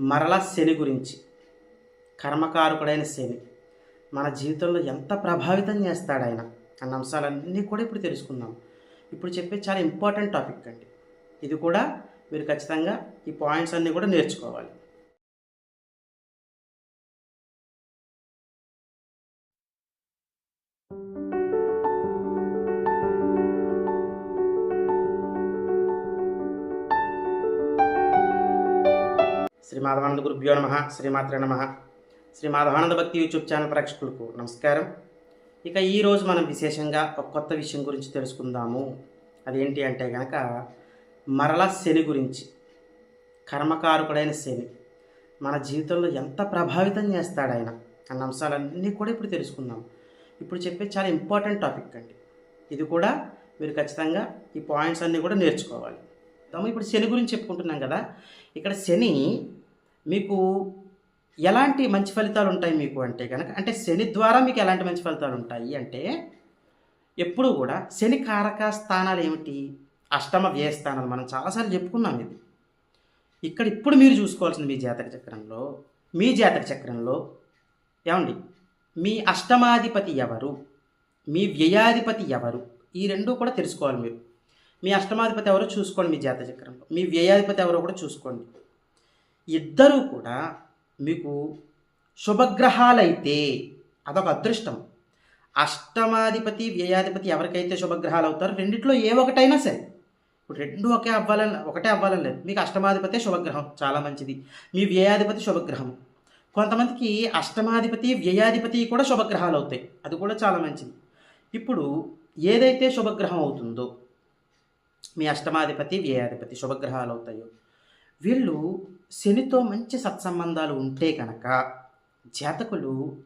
మరలా శని గురించి. కర్మకారకుడైన శని మన జీవితంలో ఎంత ప్రభావితం చేస్తాడు ఆయన అన్న అంశాలన్నీ కూడా ఇప్పుడు తెలుసుకుందాం. ఇప్పుడు చెప్పే చాలా ఇంపార్టెంట్ టాపిక్ అండి. ఇది కూడా మీరు ఖచ్చితంగా ఈ పాయింట్స్ అన్నీ కూడా నేర్చుకోవాలి. శ్రీ మాధవానంద గురుభ్యో నమ శ్రీమాత్రే నమ. శ్రీ మాధవానంద భక్తి యూట్యూబ్ ఛానల్ ప్రేక్షకులకు నమస్కారం. ఇక ఈరోజు మనం విశేషంగా ఒక కొత్త విషయం గురించి తెలుసుకుందాము. అదేంటి అంటే కనుక మరల శని గురించి కర్మకారకుడైన శని మన జీవితంలో ఎంత ప్రభావితం చేస్తాడు ఆయన అన్న అంశాలన్నీ కూడా ఇప్పుడు తెలుసుకుందాం. ఇప్పుడు చెప్పే చాలా ఇంపార్టెంట్ టాపిక్ అండి. ఇది కూడా మీరు ఖచ్చితంగా ఈ పాయింట్స్ అన్నీ కూడా నేర్చుకోవాలి. తాము ఇప్పుడు శని గురించి చెప్పుకుంటున్నాం కదా. ఇక్కడ శని మీకు ఎలాంటి మంచి ఫలితాలు ఉంటాయి మీకు అంటే కనుక అంటే శని ద్వారా మీకు ఎలాంటి మంచి ఫలితాలు ఉంటాయి అంటే ఎప్పుడు కూడా శని కారక స్థానాలు ఏమిటి? అష్టమ వ్యయ స్థానాలు. మనం చాలాసార్లు చెప్పుకున్నాం ఇది. ఇక్కడ ఇప్పుడు మీరు చూసుకోవాల్సింది మీ జాతక చక్రంలో మీ జాతక చక్రంలో ఏమండి? మీ అష్టమాధిపతి ఎవరు? మీ వ్యయాధిపతి ఎవరు? ఈ రెండు కూడా తెలుసుకోవాలి మీరు. మీ అష్టమాధిపతి ఎవరో చూసుకోండి మీ జాతక చక్రంలో. మీ వ్యయాధిపతి ఎవరో కూడా చూసుకోండి. ఇద్దరూ కూడా మీకు శుభగ్రహాలైతే అదొక అదృష్టం. అష్టమాధిపతి వ్యయాధిపతి ఎవరికైతే శుభగ్రహాలు అవుతారో రెండిట్లో ఏ ఒకటైనా సరే. ఇప్పుడు రెండు ఒకే అవ్వాలని ఒకటే అవ్వాలని లేదు. మీకు అష్టమాధిపతి శుభగ్రహం చాలా మంచిది. మీ వ్యయాధిపతి శుభగ్రహం. కొంతమందికి అష్టమాధిపతి వ్యయాధిపతి కూడా శుభగ్రహాలు అవుతాయి అది కూడా చాలా మంచిది. ఇప్పుడు ఏదైతే శుభగ్రహం అవుతుందో మీ అష్టమాధిపతి వ్యయాధిపతి శుభగ్రహాలు అవుతాయో వీళ్ళు శనితో మంచి సత్సంబంధాలు ఉంటే కనుక జాతకులు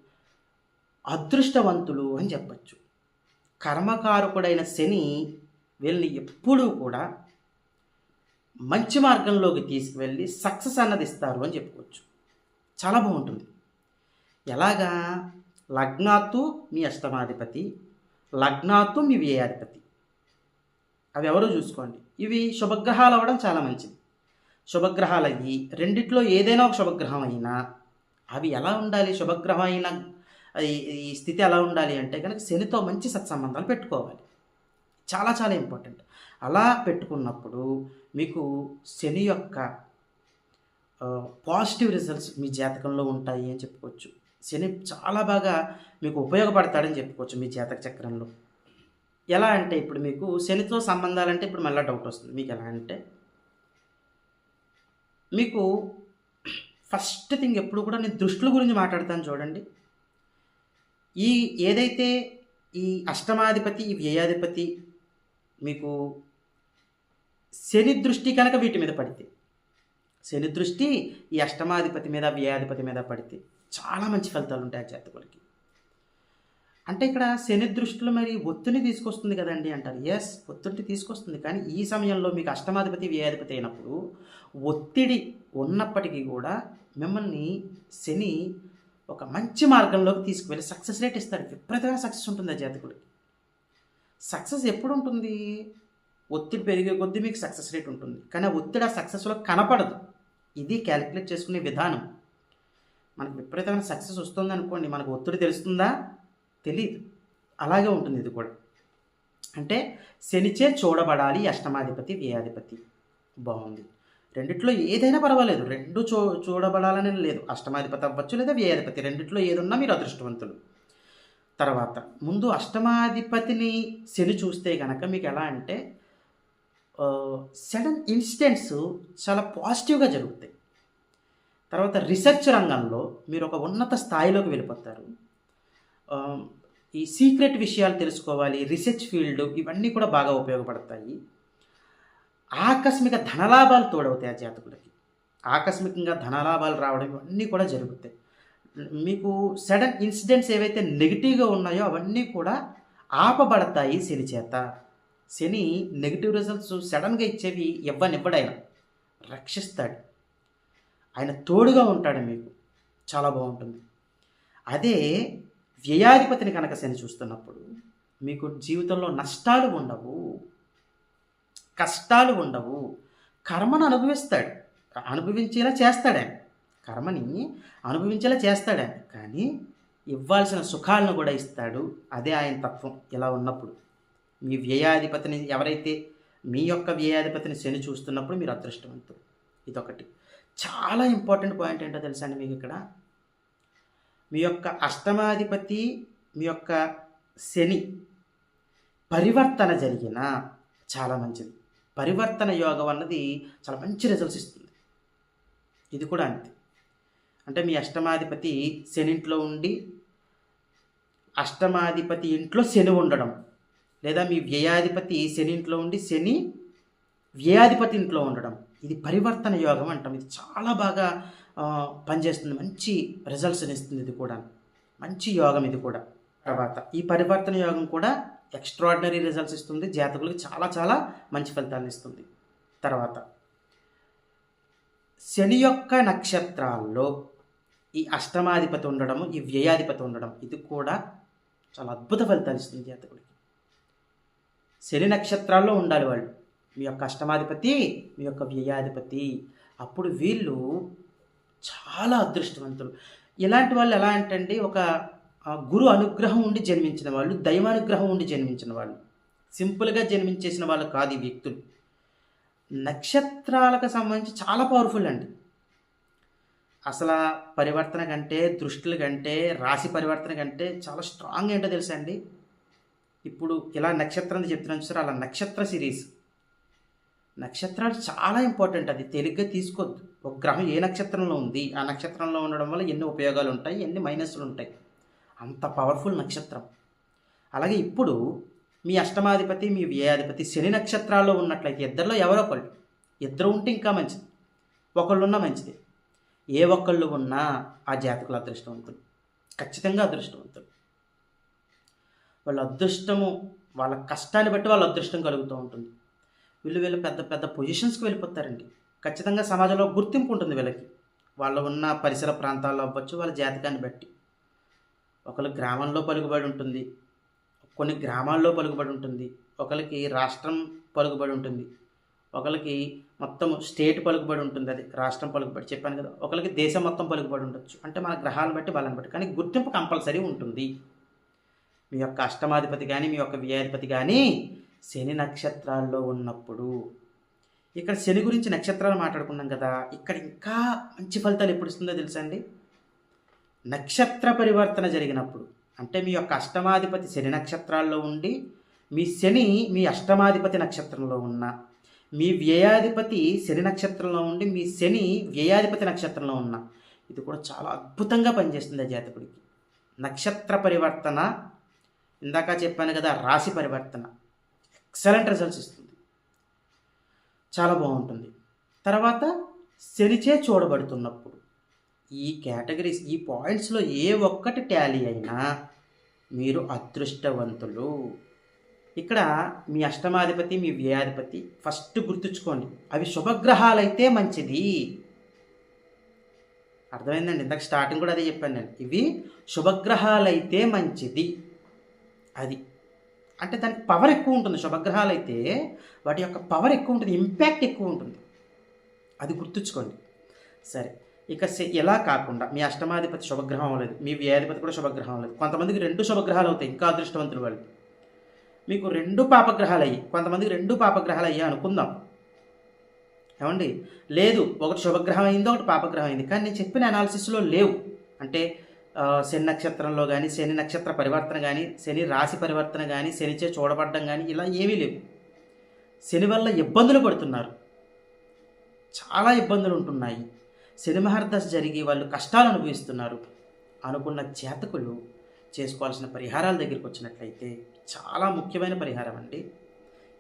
అదృష్టవంతులు అని చెప్పచ్చు. కర్మకారకుడైన శని వీళ్ళని ఎప్పుడూ కూడా మంచి మార్గంలోకి తీసుకువెళ్ళి సక్సెస్ అన్నది ఇస్తారు అని చెప్పుకోవచ్చు. చాలా బాగుంటుంది. ఎలాగా? లగ్నాత్తు మీ అష్టమాధిపతి లగ్నాత్తు మీ వ్యయాధిపతి. అవి ఎవరో చూసుకోండి. ఇవి శుభగ్రహాలు అవ్వడం చాలా మంచిది. శుభగ్రహాలు అయ్యి రెండిట్లో ఏదైనా ఒక శుభగ్రహం అయినా అవి ఎలా ఉండాలి? శుభగ్రహం అయిన ఈ- ఈ స్థితి ఎలా ఉండాలి అంటే కనుక శనితో మంచి సత్సంబంధాలు పెట్టుకోవాలి. చాలా చాలా ఇంపార్టెంట్. అలా పెట్టుకున్నప్పుడు మీకు శని యొక్క పాజిటివ్ రిజల్ట్స్ మీ జాతకంలో ఉంటాయి అని చెప్పుకోవచ్చు. శని చాలా బాగా మీకు ఉపయోగపడతాడని చెప్పుకోవచ్చు మీ జాతక చక్రంలో. ఎలా అంటే ఇప్పుడు మీకు శనితో సంబంధాలంటే ఇప్పుడు మళ్ళీ డౌట్ వస్తుంది. మీకు ఎలా అంటే మీకు ఫస్ట్ థింగ్ ఎప్పుడు కూడా నేను దృష్టిల గురించి మాట్లాడతాను చూడండి. ఈ ఏదైతే ఈ అష్టమాధిపతి ఈ వ్యయాధిపతి మీకు శని దృష్టి కనుక వీటి మీద పడితే శని దృష్టి ఈ అష్టమాధిపతి మీద వ్యయాధిపతి మీద పడితే చాలా మంచి ఫలితాలు ఉంటాయి ఆ జాతకులకి. అంటే ఇక్కడ శని దృష్టిలో మరి ఒత్తిడిని తీసుకొస్తుంది కదండి అంటారు. ఎస్ ఒత్తిడి తీసుకొస్తుంది. కానీ ఈ సమయంలో మీకు అష్టమాధిపతి వ్యయాధిపతి అయినప్పుడు ఒత్తిడి ఉన్నప్పటికీ కూడా మిమ్మల్ని శని ఒక మంచి మార్గంలోకి తీసుకువెళ్ళి సక్సెస్ రేట్ ఇస్తారు విపరీతమైన సక్సెస్ ఉంటుంది ఆ జాతకుడికి. సక్సెస్ ఎప్పుడు ఉంటుంది ఒత్తిడి పెరిగే కొద్దీ మీకు సక్సెస్ రేట్ ఉంటుంది. కానీ ఆ ఒత్తిడి ఆ సక్సెస్లో కనపడదు. ఇది క్యాలిక్యులేట్ చేసుకునే విధానం. మనకు విపరీతమైన సక్సెస్ వస్తుంది అనుకోండి మనకు ఒత్తిడి తెలుస్తుందా? తెలియదు అలాగే ఉంటుంది ఇది కూడా. అంటే శనిచే చూడబడాలి అష్టమాధిపతి వ్యయాధిపతి. బాగుంది. రెండిట్లో ఏదైనా పర్వాలేదు. రెండు చూ చూడబడాలని లేదు. అష్టమాధిపతి అవ్వచ్చు లేదా వ్యయాధిపతి. రెండిట్లో ఏదున్నా మీరు అదృష్టవంతులు. తర్వాత ముందు అష్టమాధిపతిని శని చూస్తే కనుక మీకు ఎలా అంటే సడన్ ఇన్సిడెంట్స్ చాలా పాజిటివ్గా జరుగుతాయి. తర్వాత రీసెర్చ్ రంగంలో మీరు ఒక ఉన్నత స్థాయిలోకి వెళ్ళిపోతారు. ఈ సీక్రెట్ విషయాలు తెలుసుకోవాలి రీసెర్చ్ ఫీల్డ్ ఇవన్నీ కూడా బాగా ఉపయోగపడతాయి. ఆకస్మిక ధనలాభాలు తోడవుతాయి ఆ జాతకులకి. ఆకస్మికంగా ధనలాభాలు రావడం ఇవన్నీ కూడా జరుగుతాయి. మీకు సడన్ ఇన్సిడెంట్స్ ఏవైతే నెగిటివ్గా ఉన్నాయో అవన్నీ కూడా ఆపబడతాయి శని చేత. శని నెగిటివ్ రిజల్ట్స్ సడన్గా ఇచ్చేవి ఇవ్వనివ్వడాయన రక్షిస్తాడు. ఆయన తోడుగా ఉంటాడు మీకు. చాలా బాగుంటుంది. అదే వ్యయాధిపతిని కనుక శని చూస్తున్నప్పుడు మీకు జీవితంలో నష్టాలు ఉండవు కష్టాలు ఉండవు. కర్మను అనుభవిస్తాడు. అనుభవించేలా చేస్తాడే. కర్మని అనుభవించేలా చేస్తాడే. కానీ ఇవ్వాల్సిన సుఖాలను కూడా ఇస్తాడు. అదే ఆయన తత్వం. ఇలా ఉన్నప్పుడు మీ వ్యయాధిపతిని ఎవరైతే మీ యొక్క వ్యయాధిపతిని శని చూస్తున్నప్పుడు మీరు అదృష్టవంతులు. ఇదొకటి. చాలా ఇంపార్టెంట్ పాయింట్ ఏంటో తెలుసా అండి మీకు ఇక్కడ? మీ యొక్క అష్టమాధిపతి మీ యొక్క శని పరివర్తన జరిగిన చాలా మంచిది. పరివర్తన యోగం అన్నది చాలా మంచి రిజల్ట్స్ ఇస్తుంది. ఇది కూడా అంతే. అంటే మీ అష్టమాధిపతి శనింట్లో ఉండి అష్టమాధిపతి ఇంట్లో శని ఉండడం లేదా మీ వ్యయాధిపతి శని ఇంట్లో ఉండి శని వ్యయాధిపతి ఇంట్లో ఉండడం ఇది పరివర్తన యోగం అంటాం. ఇది చాలా బాగా పనిచేస్తుంది. మంచి రిజల్ట్స్ని ఇస్తుంది ఇది కూడా మంచి యోగం ఇది కూడా. తర్వాత ఈ పరివర్తన యోగం కూడా ఎక్స్ట్రాడినరీ రిజల్ట్స్ ఇస్తుంది. జాతకులకు చాలా చాలా మంచి ఫలితాలను ఇస్తుంది. తర్వాత శని యొక్క నక్షత్రాల్లో ఈ అష్టమాధిపతి ఉండడము ఈ వ్యయాధిపతి ఉండడం ఇది కూడా చాలా అద్భుత ఫలితాలు ఇస్తుంది జాతకుడికి శని నక్షత్రాల్లో ఉండాలి వాళ్ళు. మీ యొక్క అష్టమాధిపతి మీ యొక్క వ్యయాధిపతి. అప్పుడు వీళ్ళు చాలా అదృష్టవంతులు. ఇలాంటి వాళ్ళు ఎలా అంటండి ఒక గురు అనుగ్రహం ఉండి జన్మించిన వాళ్ళు దైవానుగ్రహం ఉండి జన్మించిన వాళ్ళు. సింపుల్గా జన్మించేసిన వాళ్ళు కాదు ఈ వ్యక్తులు. నక్షత్రాలకు సంబంధించి చాలా పవర్ఫుల్ అండి. అసలు పరివర్తన కంటే దృష్టిల కంటే రాశి పరివర్తన కంటే చాలా స్ట్రాంగ్ ఏంటో తెలుసా అండి? ఇప్పుడు ఇలా నక్షత్రం చెప్తున్నాను చూసారు? అలా నక్షత్ర సిరీస్ నక్షత్రాలు చాలా ఇంపార్టెంట్. అది తేలిగ్గా తీసుకోవద్దు. ఒక గ్రహం ఏ నక్షత్రంలో ఉంది ఆ నక్షత్రంలో ఉండడం వల్ల ఎన్ని ఉపయోగాలు ఉంటాయి ఎన్ని మైనస్లు ఉంటాయి. అంత పవర్ఫుల్ నక్షత్రం. అలాగే ఇప్పుడు మీ అష్టమాధిపతి మీ వ్యయాధిపతి శని నక్షత్రాల్లో ఉన్నట్లయితే ఇద్దరిలో ఎవరో ఒకళ్ళు. ఇద్దరు ఉంటే ఇంకా మంచిది. ఒకళ్ళు ఉన్నా మంచిది. ఏ ఒక్కళ్ళు ఉన్నా ఆ జాతకులు అదృష్టవంతులు. ఖచ్చితంగా అదృష్టవంతులు. వాళ్ళ అదృష్టము వాళ్ళ కష్టాన్ని బట్టి వాళ్ళ అదృష్టం కలుగుతూ ఉంటుంది. వీళ్ళు వీళ్ళు పెద్ద పెద్ద పొజిషన్స్కి వెళ్ళిపోతారండి. ఖచ్చితంగా సమాజంలో గుర్తింపు ఉంటుంది వీళ్ళకి. వాళ్ళు ఉన్న పరిసర ప్రాంతాల్లో అవ్వచ్చు వాళ్ళ జాతకాన్ని బట్టి. ఒకళ్ళు గ్రామంలో పలుకుబడి ఉంటుంది కొన్ని గ్రామాల్లో పలుకుబడి ఉంటుంది ఒకరికి రాష్ట్రం పలుకుబడి ఉంటుంది ఒకరికి మొత్తం స్టేట్ పలుకుబడి ఉంటుంది అది రాష్ట్రం పలుకుబడి. చెప్పాను కదా ఒకరికి దేశం మొత్తం పలుకుబడి ఉండొచ్చు. అంటే మన గ్రహాలను బట్టి వాళ్ళని బట్టి. కానీ గుర్తింపు కంపల్సరీ ఉంటుంది. మీ యొక్క అష్టమాధిపతి కానీ మీ యొక్క వ్యయాధిపతి కానీ శని నక్షత్రాల్లో ఉన్నప్పుడు. ఇక్కడ శని గురించి నక్షత్రాలు మాట్లాడుకున్నాం కదా ఇక్కడ ఇంకా మంచి ఫలితాలు ఎప్పుడు ఇస్తుందో తెలుసా అండి నక్షత్ర పరివర్తన జరిగినప్పుడు అంటే మీ యొక్క అష్టమాధిపతి శని నక్షత్రాల్లో ఉండి మీ శని మీ అష్టమాధిపతి నక్షత్రంలో ఉన్న మీ వ్యయాధిపతి శని నక్షత్రంలో ఉండి మీ శని వ్యయాధిపతి నక్షత్రంలో ఉన్న ఇది కూడా చాలా అద్భుతంగా పనిచేస్తుంది ఆ జాతకుడికి. నక్షత్ర పరివర్తన ఇందాక చెప్పాను కదా రాశి పరివర్తన. ఎక్సలెంట్ రిజల్ట్స్ ఇస్తుంది. చాలా బాగుంటుంది. తర్వాత శనిచే చూడబడుతున్నప్పుడు ఈ కేటగిరీస్ ఈ పాయింట్స్లో ఏ ఒక్కటి ట్యాలీ అయినా మీరు అదృష్టవంతులు. ఇక్కడ మీ అష్టమాధిపతి మీ వ్యయాధిపతి ఫస్ట్ గుర్తుంచుకోండి. అవి శుభగ్రహాలైతే మంచిది. అర్థమైందండి? ఇందాక స్టార్టింగ్ కూడా అదే చెప్పాను నేను. ఇవి శుభగ్రహాలైతే మంచిది. అది అంటే దానికి పవర్ ఎక్కువ ఉంటుంది. శుభగ్రహాలు అయితే వాటి యొక్క పవర్ ఎక్కువ ఉంటుంది. ఇంపాక్ట్ ఎక్కువ ఉంటుంది. అది గుర్తుంచుకోండి. సరే. ఇక సె- ఎలా కాకుండా మీ అష్టమాధిపతి శుభగ్రహం లేదు. మీ వ్యాధిపతి కూడా శుభగ్రహం లేదు. కొంతమందికి రెండు శుభగ్రహాలు అవుతాయి. ఇంకా అదృష్టవంతులు వాళ్ళు. మీకు రెండు పాపగ్రహాలు అయ్యి కొంతమందికి రెండు పాపగ్రహాలు అయ్యా అనుకుందాం. ఏమండి? లేదు ఒకటి శుభగ్రహం అయింది ఒకటి పాపగ్రహం అయింది. కానీ నేను చెప్పిన అనాలిసిస్లో లేవు. అంటే శని నక్షత్రంలో కానీ శని నక్షత్ర పరివర్తన కానీ శని రాశి పరివర్తన కానీ శనిచే చూడబడ్డం కానీ ఇలా ఏమీ లేవు. శని వల్ల ఇబ్బందులు పడుతున్నారు. చాలా ఇబ్బందులు ఉంటున్నాయి. శని మహర్దశ జరిగి వాళ్ళు కష్టాలు అనుభవిస్తున్నారు. అనుకున్న చేతకులు చేసుకోవాల్సిన పరిహారాల దగ్గరికి వచ్చినట్లయితే చాలా ముఖ్యమైన పరిహారం అండి.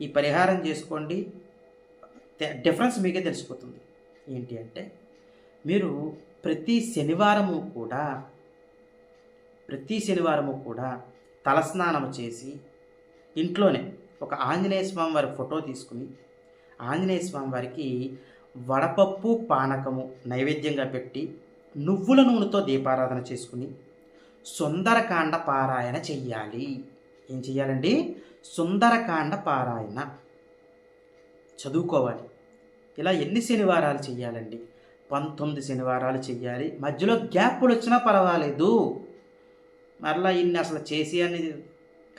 ఈ పరిహారం చేసుకోండి. డిఫరెన్స్ మీకే తెలిసిపోతుంది. ఏంటి అంటే మీరు ప్రతి శనివారము కూడా ప్రతి శనివారము కూడా తలస్నానం చేసి ఇంట్లోనే ఒక ఆంజనేయ స్వామి వారి ఫోటో తీసుకుని ఆంజనేయ స్వామి వారికి వడపప్పు పానకము నైవేద్యంగా పెట్టి నువ్వుల నూనెతో దీపారాధన చేసుకుని సుందరకాండ పారాయణ చెయ్యాలి. ఏం చెయ్యాలండి? సుందరకాండ పారాయణ. చదువుకోవాలి. ఇలా ఎన్ని శనివారాలు చెయ్యాలండి? పంతొమ్మిది శనివారాలు చెయ్యాలి. మధ్యలో గ్యాప్లు వచ్చినా పర్వాలేదు. మరలా ఇన్ని అసలు చేసి అని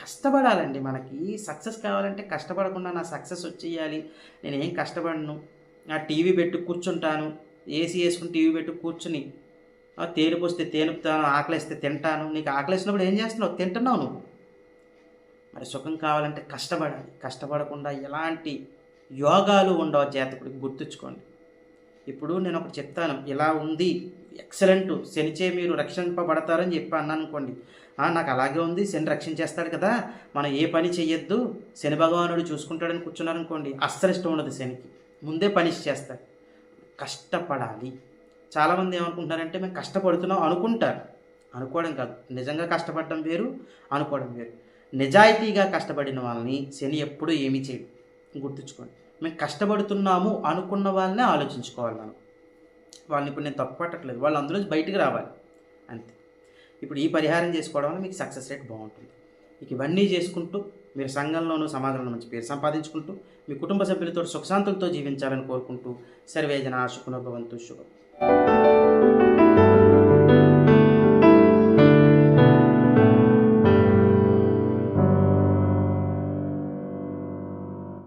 కష్టపడాలండి మనకి. సక్సెస్ కావాలంటే కష్టపడకుండా నా సక్సెస్ వచ్చేయాలి. నేను ఏం కష్టపడను. ఆ టీవీ పెట్టి కూర్చుంటాను. ఏసీ వేసుకుని టీవీ పెట్టి కూర్చుని. తేలిపోస్తే తేలుపుతాను వస్తే ఆకలిస్తే తింటాను. నీకు ఆకలిసినప్పుడు ఏం చేస్తున్నావు? తింటున్నావు నువ్వు. మరి సుఖం కావాలంటే కష్టపడాలి. కష్టపడకుండా ఎలాంటి యోగాలు ఉండవు జాతకుడికి గుర్తుంచుకోండి. ఇప్పుడు నేను ఒకటి చెప్తాను. ఇలా ఉంది. ఎక్సలెంట్. శనిచే మీరు రక్షింపబడతారని చెప్పి అన్నాను అనుకోండి నాకు అలాగే ఉంది. శని రక్షించేస్తాడు కదా. మనం ఏ పని చెయ్యొద్దు. శని భగవానుడు చూసుకుంటాడని కూర్చున్నారనుకోండి. అస్సలు ఇష్టం ఉండదు శనికి. ముందే పని చేస్తాడు కష్టపడాలి. చాలామంది ఏమనుకుంటున్నారంటే మేము కష్టపడుతున్నాం అనుకుంటారు. అనుకోవడం కాదు. నిజంగా కష్టపడడం వేరు అనుకోవడం వేరు. నిజాయితీగా కష్టపడిన వాళ్ళని శని ఎప్పుడూ ఏమీ చేయడు. గుర్తుంచుకోండి. మేము కష్టపడుతున్నాము అనుకున్న వాళ్ళనే ఆలోచించుకోవాలి మనం. వాళ్ళని ఇప్పుడు నేను తప్పు పట్టట్లేదు. వాళ్ళు అందులోంచి బయటికి రావాలి. అంతే. ఇప్పుడు ఈ పరిహారం చేసుకోవడం వల్ల మీకు సక్సెస్ రేట్ బాగుంటుంది. మీకు ఇవన్నీ చేసుకుంటూ మీరు సంఘంలోనూ సమాజంలో మంచి పేరు సంపాదించుకుంటూ మీ కుటుంబ సభ్యులతో సుఖశాంతులతో జీవించాలని కోరుకుంటూ సర్వేజన సుఖనోభవంతు శుభం.